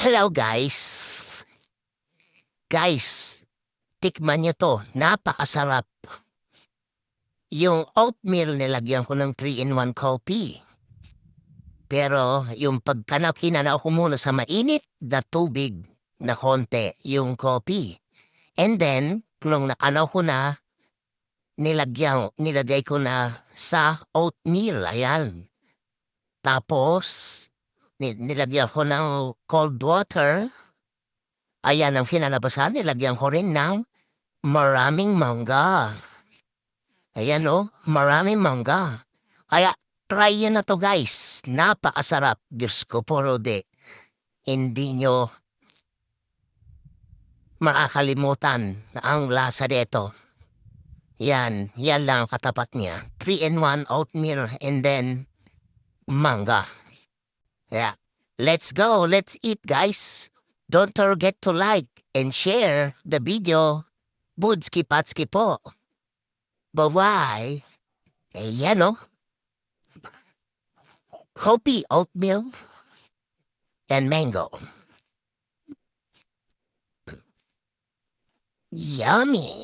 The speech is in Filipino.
Hello guys. Guys, tikman nyo to. Napakasarap. Yung oatmeal nilagyan ko ng 3-in-1 coffee. Pero yung pagkanaw, kinanaw ko muna sa mainit na tubig na konti yung coffee. And then, nung nakanaw ko na, nilagyan, nilagay ko na sa oatmeal. Ayan. Tapos, nilagyan ko ng cold water. Ayan ang finalabasan. Nilagyan ko rin ng maraming mangga. Ayan o, maraming mangga. Kaya, try yun na to guys. Napakasarap. Diyos ko, puro de. Hindi nyo makakalimutan ang lasa dito. Yan, yan lang ang katapat niya. 3-in-1 oatmeal and then manga. Yeah. Let's go. Let's eat, guys. Don't forget to like and share the video. Budski patski po. Bye-bye. Ayan, oh. Coffee, oatmeal, and mango. Yummy.